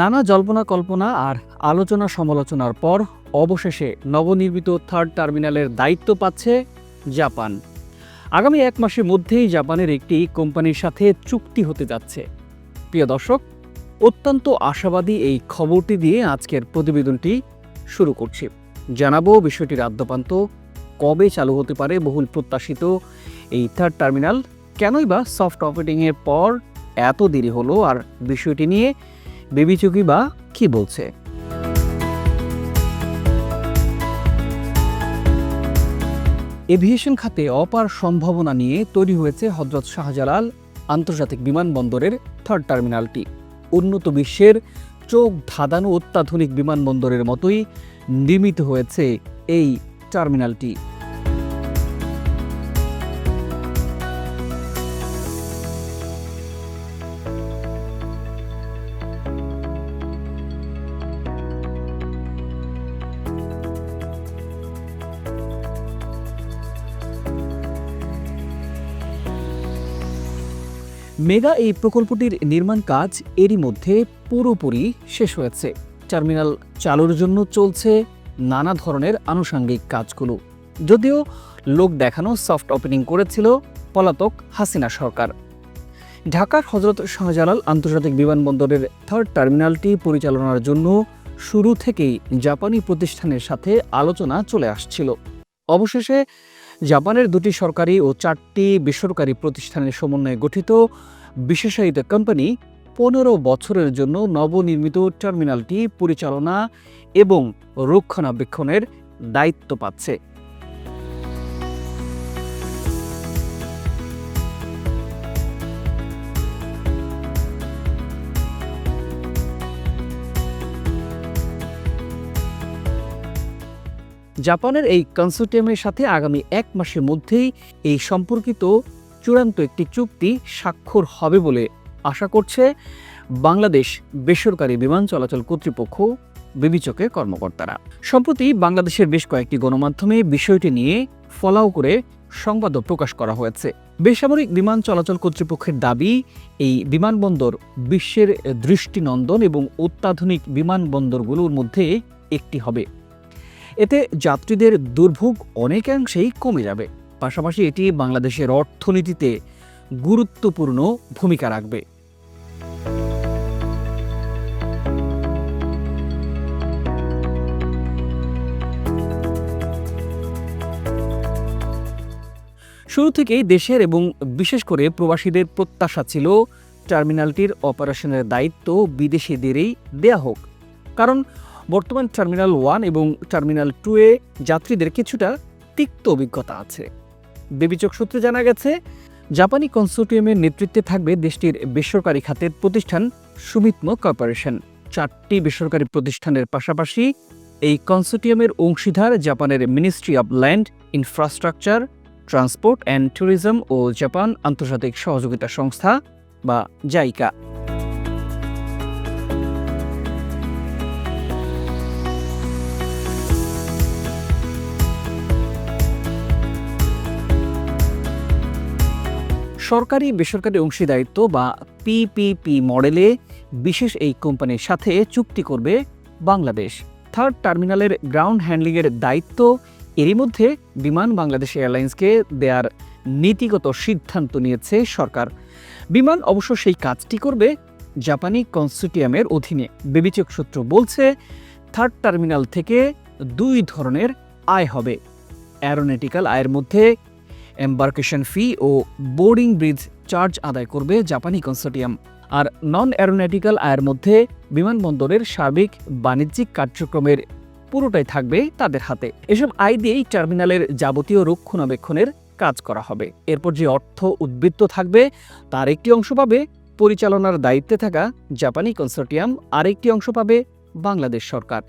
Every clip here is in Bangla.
নানা জল্পনা কল্পনা আর আলোচনা সমালোচনার পর অবশেষে নবনির্মিত থার্ড টার্মিনালের দায়িত্ব পাচ্ছে জাপান। আগামী এক মাসের মধ্যেই জাপানের একটি কোম্পানির সাথে চুক্তি হতে যাচ্ছে। প্রিয় দর্শক, অত্যন্ত আশাবাদী এই খবরটি দিয়ে আজকের প্রতিবেদনটি শুরু করছি। জানাব বিষয়টির আদ্যপান্ত, কবে চালু হতে পারে বহুল প্রত্যাশিত এই থার্ড টার্মিনাল, কেনই বা সফট অপারেটিংয়ের পর এত দেরি হলো আর বিষয়টি নিয়ে বিবিচকি বা কি বলছে? এভিয়েশন খাতে অপার সম্ভাবনা নিয়ে তৈরি হয়েছে হজরত শাহজালাল আন্তর্জাতিক বিমানবন্দরের থার্ড টার্মিনালটি। উন্নত বিশ্বের চোখ ধাঁধানো অত্যাধুনিক বিমানবন্দরের মতোই নির্মিত হয়েছে এই টার্মিনালটি। মেগা এই প্রকল্পটির নির্মাণ কাজ এরই মধ্যে পুরোপুরি শেষ হয়েছে। টার্মিনাল চালুর জন্য চলছে নানা ধরনের আনুষঙ্গিক কাজগুলো। যদিও লোক দেখানো সফট ওপেনিং করেছিল পলাতক হাসিনা সরকার। ঢাকার হজরত শাহজালাল আন্তর্জাতিক বিমানবন্দরের থার্ড টার্মিনালটি পরিচালনার জন্য শুরু থেকেই জাপানি প্রতিষ্ঠানের সাথে আলোচনা চলে আসছিল। অবশেষে জাপানের দুটি সরকারি ও চারটি বেসরকারি প্রতিষ্ঠানের সমন্বয়ে গঠিত বিশেষায়িত কোম্পানি পনেরো বছরের জন্য নবনির্মিত টার্মিনালটি পরিচালনা এবং রক্ষণাবেক্ষণের দায়িত্ব পাচ্ছে। জাপানের এই কনসোর্টিয়ামের সাথে আগামী এক মাসের মধ্যেই এই সম্পর্কিত চূড়ান্ত একটি চুক্তি স্বাক্ষর হবে বলে আশা করছে বাংলাদেশ বেসরকারি বিমান চলাচল কর্তৃপক্ষ বিবেচকের কর্মকর্তারা। সম্প্রতি বাংলাদেশের বেশ কয়েকটি গণমাধ্যমে বিষয়টি নিয়ে ফলাও করে সংবাদও প্রকাশ করা হয়েছে। বেসামরিক বিমান চলাচল কর্তৃপক্ষের দাবি, এই বিমানবন্দর বিশ্বের দৃষ্টিনন্দন এবং অত্যাধুনিক বিমানবন্দরগুলোর মধ্যে একটি হবে। এতে যাত্রীদের দুর্ভোগ অনেকাংশেই কমে যাবে। পাশাপাশি এটি বাংলাদেশের অর্থনীতিতে গুরুত্বপূর্ণ ভূমিকা রাখবে। শুরু থেকেই দেশের এবং বিশেষ করে প্রবাসীদের প্রত্যাশা ছিল টার্মিনালটির অপারেশনের দায়িত্ব বিদেশিদেরই দেয়া হোক। কারণ বর্তমান টার্মিনাল ওয়ান এবং টার্মিনাল টু এ যাত্রীদের কিছুটা তিক্ত অভিজ্ঞতা আছে। বেবিচক সূত্রে জানা গেছে, জাপানি কনসোর্টিয়ামের নেতৃত্বে থাকবে দেশটির বেসরকারি খাতের প্রতিষ্ঠান সুমিত্ম কর্পোরেশন। চারটি বেসরকারি প্রতিষ্ঠানের পাশাপাশি এই কনসোর্টিয়ামের অংশীদার জাপানের ministry of land, infrastructure, transport and tourism O Japan আন্তর্জাতিক সহযোগিতা সংস্থা বা জাইকা। সরকারি, বেসরকারি অংশীদারিত্ব বা পিপিপি মডেলে বিশেষ এই কোম্পানির সাথে চুক্তি করবে বাংলাদেশ। থার্ড টার্মিনালের গ্রাউন্ড হ্যান্ডলিংয়ের দায়িত্ব এরই মধ্যে বিমান বাংলাদেশ এয়ারলাইন্সকে দেয়ার নীতিগত সিদ্ধান্ত নিয়েছে সরকার। বিমান অবশ্য সেই কাজটি করবে জাপানি কনসোর্টিয়ামের অধীনে। বিবেচক সূত্র বলছে, থার্ড টার্মিনাল থেকে দুই ধরনের আয় হবে। অ্যারোনেটিক্যাল আয়ের মধ্যে এম্বার্কেশন ফি ও বোর্ডিং ব্রিজ চার্জ আদায় করবে জাপানি কনসোর্টিয়াম আর নন অ্যারোনটিক্যাল আয়ের মধ্যে বিমানবন্দরের সার্বিক বাণিজ্যিক কার্যক্রমের পুরোটাই থাকবে তাদের হাতে। এসব আয় দিয়েই টার্মিনালের যাবতীয় রক্ষণাবেক্ষণের কাজ করা হবে। এরপর যে অর্থ উদ্বৃত্ত থাকবে, তার একটি অংশ পাবে পরিচালনার দায়িত্বে থাকা জাপানি কনসোর্টিয়াম আরেকটি অংশ পাবে বাংলাদেশ সরকার।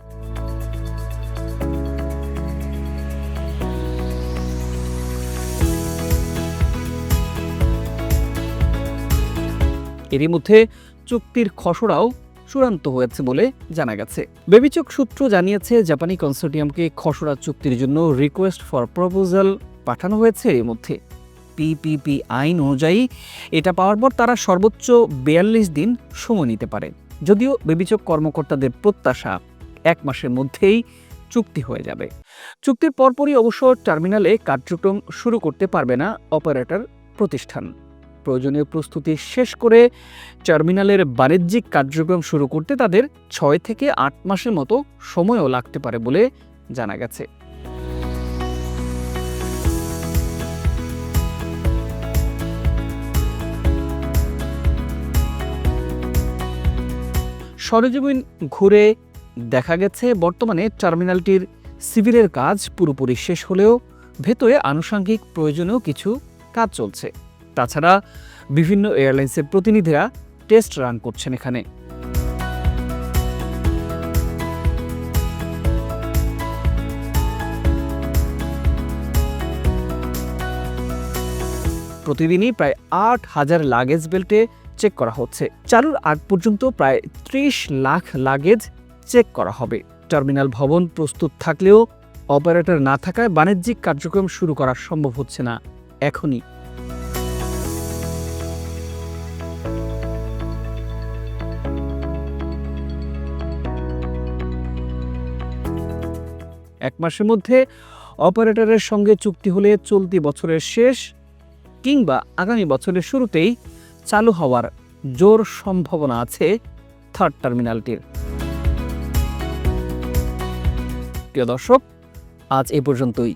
এরই মধ্যে চুক্তির খসড়াও চূড়ান্ত হয়েছে বলে জানা গেছে। বেবিচক সূত্র জানিয়েছে, জাপানি কনসোর্টিয়ামকে খসড়া চুক্তির জন্য রিকোয়েস্ট ফর প্রপোজাল পাঠানো হয়েছে এর মধ্যে। পিপিপি আইন অনুযায়ী এটা পাওয়ার পর তারা সর্বোচ্চ বিয়াল্লিশ দিন সময় নিতে পারে। যদিও বেবিচক কর্মকর্তাদের প্রত্যাশা এক মাসের মধ্যেই চুক্তি হয়ে যাবে। চুক্তির পরপরই অবশ্য টার্মিনালে কার্যক্রম শুরু করতে পারবে না অপারেটর প্রতিষ্ঠান। প্রয়োজনীয় প্রস্তুতি শেষ করে টার্মিনালের বাণিজ্যিক কার্যক্রম শুরু করতে তাদের ছয় থেকে আট মাসের মতো সময়ও লাগতে পারে বলে জানা গেছে। সরেজমিন ঘুরে দেখা গেছে, বর্তমানে টার্মিনালটির সিভিলের কাজ পুরোপুরি শেষ হলেও ভেতরে আনুষঙ্গিক প্রয়োজনেও কিছু কাজ চলছে। তাছাড়া বিভিন্ন এয়ারলাইন্সের প্রতিনিধিরা টেস্ট রান করছেন এখানে। প্রতিদিনই প্রায় আট হাজার লাগেজ বেল্টে চেক করা হচ্ছে। চালুর আগ পর্যন্ত প্রায় ত্রিশ লাখ লাগেজ চেক করা হবে। টার্মিনাল ভবন প্রস্তুত থাকলেও অপারেটর না থাকায় বাণিজ্যিক কার্যক্রম শুরু করা সম্ভব হচ্ছে না। এখনই এক মাসের মধ্যে অপারেটরের সঙ্গে চুক্তি হলে চলতি বছরের শেষ কিংবা আগামী বছরের শুরুতেই চালু হওয়ার জোর সম্ভাবনা আছে থার্ড টার্মিনালটির। প্রিয় দর্শক, আজ এ পর্যন্তই।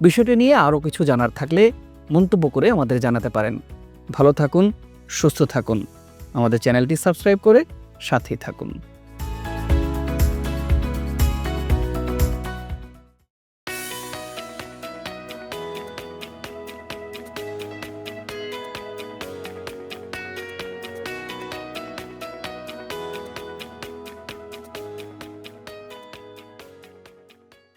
বিষয়টি নিয়ে আরও কিছু জানার থাকলে মন্তব্য করে আমাদের জানাতে পারেন। ভালো থাকুন, সুস্থ থাকুন। আমাদের চ্যানেলটি সাবস্ক্রাইব করে সাথেই থাকুন।